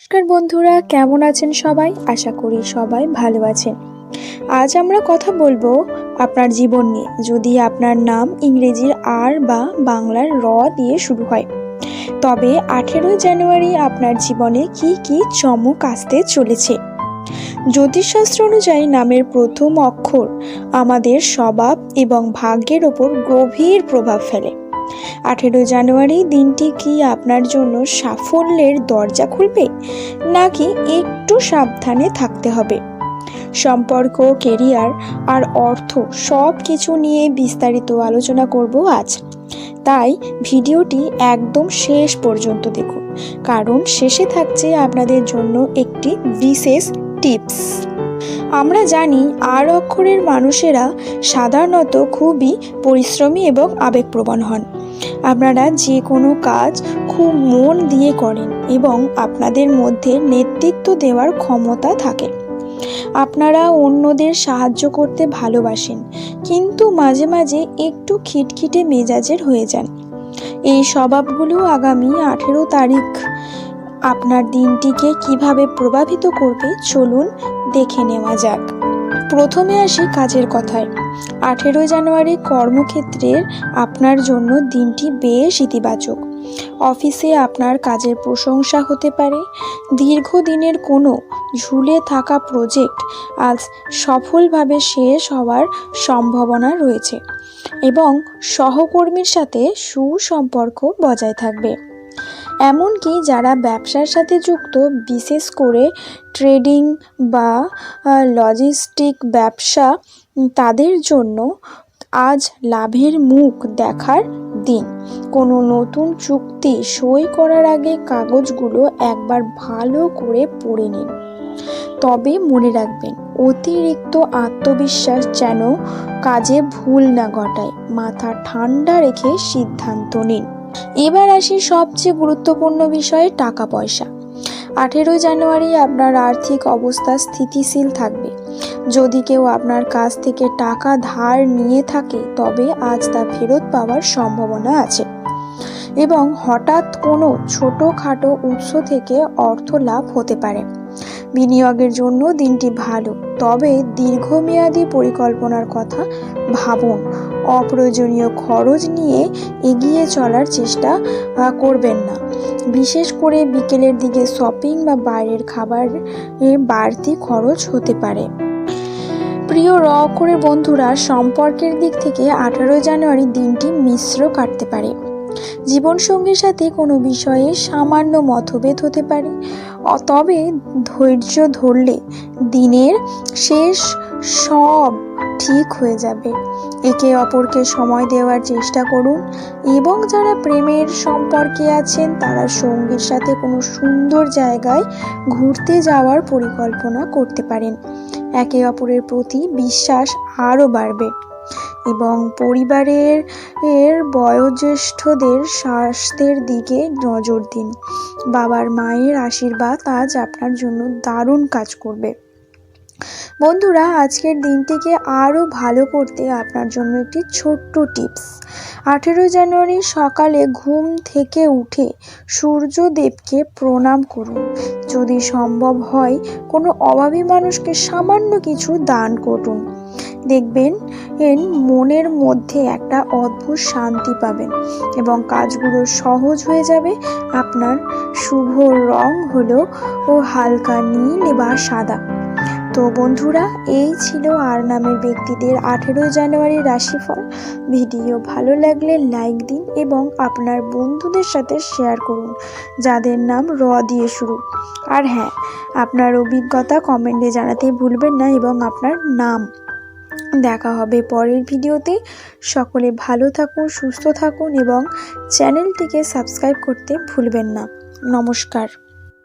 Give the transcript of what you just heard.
নমস্কার বন্ধুরা, কেমন আছেন সবাই? আশা করি সবাই ভালো আছেন। আজ আমরা কথা বলব আপনার জীবন নিয়ে। যদি আপনার নাম ইংরেজির আর বা বাংলার র দিয়ে শুরু হয়, তবে আঠেরোই জানুয়ারি আপনার জীবনে কি কি চমক আসতে চলেছে? জ্যোতিষশাস্ত্র অনুযায়ী নামের প্রথম অক্ষর আমাদের স্বভাব এবং ভাগ্যের ওপর গভীর প্রভাব ফেলে। আঠেরোই জানুয়ারি দিনটি কি আপনার জন্য সাফল্যের দরজা খুলবে? নাকি একটু সাবধানে থাকতে হবে? সম্পর্ক কেরিয়ার আর অর্থ সব কিছু নিয়ে বিস্তারিত আলোচনা করব আজ। তাই ভিডিওটি একদম শেষ পর্যন্ত দেখুন, কারণ শেষে থাকছে আপনাদের জন্য একটি বিশেষ টিপস। আমরা জানি আর অক্ষরের মানুষেরা সাধারণত খুবই পরিশ্রমী এবং আবেগপ্রবণ হন। আপনারা যে কোনো কাজ খুব মন দিয়ে করেন এবং আপনাদের মধ্যে নেতৃত্ব দেওয়ার ক্ষমতা থাকে। আপনারা অন্যদের সাহায্য করতে ভালোবাসেন, কিন্তু মাঝে মাঝে একটু খিটখিটে মেজাজের হয়ে যান। এই স্বভাবগুলো আগামী আঠেরো তারিখ আপনার দিনটিকে কীভাবে প্রভাবিত করবে চলুন দেখে নেওয়া যাক। প্রথমে আসি কাজের কথায়। আঠেরোই জানুয়ারি কর্মক্ষেত্রের আপনার জন্য দিনটি বেশ ইতিবাচক। অফিসে আপনার কাজের প্রশংসা হতে পারে। দীর্ঘদিনের কোনো ঝুলে থাকা প্রজেক্ট আজ সফলভাবে শেষ হওয়ার সম্ভাবনা রয়েছে এবং সহকর্মীর সাথে সুসম্পর্ক বজায় থাকবে। এমনকি যারা ব্যবসার সাথে যুক্ত, বিশেষ করে ট্রেডিং বা লজিস্টিক ব্যবসা তাদের জন্য আজ লাভের মুখ দেখার দিন। কোনো নতুন চুক্তি সই করার আগে কাগজগুলো একবার ভালো করে পড়ে নিন। তবে মনে রাখবেন, অতিরিক্ত আত্মবিশ্বাস যেন কাজে ভুল না ঘটায়। মাথা ঠান্ডা রেখে সিদ্ধান্ত নিন। এবার আসি সবচেয়ে গুরুত্বপূর্ণ বিষয়ে টাকা পয়সা আঠেরোই জানুয়ারি আপনার আর্থিক অবস্থা স্থিতিশীল থাকবে। যদি কেউ আপনার কাছ থেকে টাকা ধার নিয়ে থাকে, তবে আজ তা ফেরত পাওয়ার সম্ভাবনা আছে। এবং হঠাৎ কোনো ছোটোখাটো উৎস থেকে অর্থ লাভ হতে পারে। বিনিয়োগের জন্য দিনটি ভালো, তবে দীর্ঘমেয়াদী পরিকল্পনার কথা ভাবুন। অপ্রয়োজনীয় খরচ নিয়ে এগিয়ে চলার চেষ্টা করবেন না। বিশেষ করে বিকেলের দিকে শপিং বা বাইরের খাবার বাড়তি খরচ হতে পারে। প্রিয় র অক্ষরের বন্ধুরা, সম্পর্কের দিক থেকে আঠারোই জানুয়ারি দিনটি মিশ্র কাটতে পারে। জীবনসঙ্গীর সাথে কোনো বিষয়ে সামান্য মতভেদ হতে পারে। তবে ধৈর্য ধরলে দিনের শেষ সব ঠিক হয়ে যাবে। একে অপরকে সময় দেওয়ার চেষ্টা করুন এবং যারা প্রেমের সম্পর্কে আছেন, তারা সঙ্গীর সাথে কোনো সুন্দর জায়গায় ঘুরতে যাওয়ার পরিকল্পনা করতে পারেন। একে অপরের প্রতি বিশ্বাস আরও বাড়বে এবং পরিবারের এর বয়োজ্যেষ্ঠদের স্বাস্থ্যের দিকে নজর দিন। বাবার মায়ের আশীর্বাদ আজ আপনার জন্য দারুণ কাজ করবে। বন্ধুরা, আজকের দিনটিকে আরও ভালো করতে আপনার জন্য একটি ছোট্ট টিপস। আঠেরো জানুয়ারি সকালে ঘুম থেকে উঠে সূর্যদেবকে প্রণাম করুন। যদি সম্ভব হয়, কোনো অভাবী মানুষকে সামান্য কিছু দান করুন। দেখবেন, এন মনের মধ্যে একটা অদ্ভুত শান্তি পাবেন এবং কাজগুলো সহজ হয়ে যাবে। আপনার শুভ রং হলো ও হালকা নীল বা সাদা। তো বন্ধুরা, এই ছিল আর নামের ব্যক্তিদের আঠেরোই জানুয়ারির রাশিফল। ভিডিও ভালো লাগলে লাইক দিন এবং আপনার বন্ধুদের সাথে শেয়ার করুন, যাদের নাম র দিয়ে শুরু। আর হ্যাঁ আপনার অভিজ্ঞতা কমেন্টে জানাতে ভুলবেন না এবং আপনার নাম। দেখা হবে পরের ভিডিওতে। সকলে ভালো থাকুন, সুস্থ থাকুন এবং চ্যানেলটিকে সাবস্ক্রাইব করতে ভুলবেন না। নমস্কার।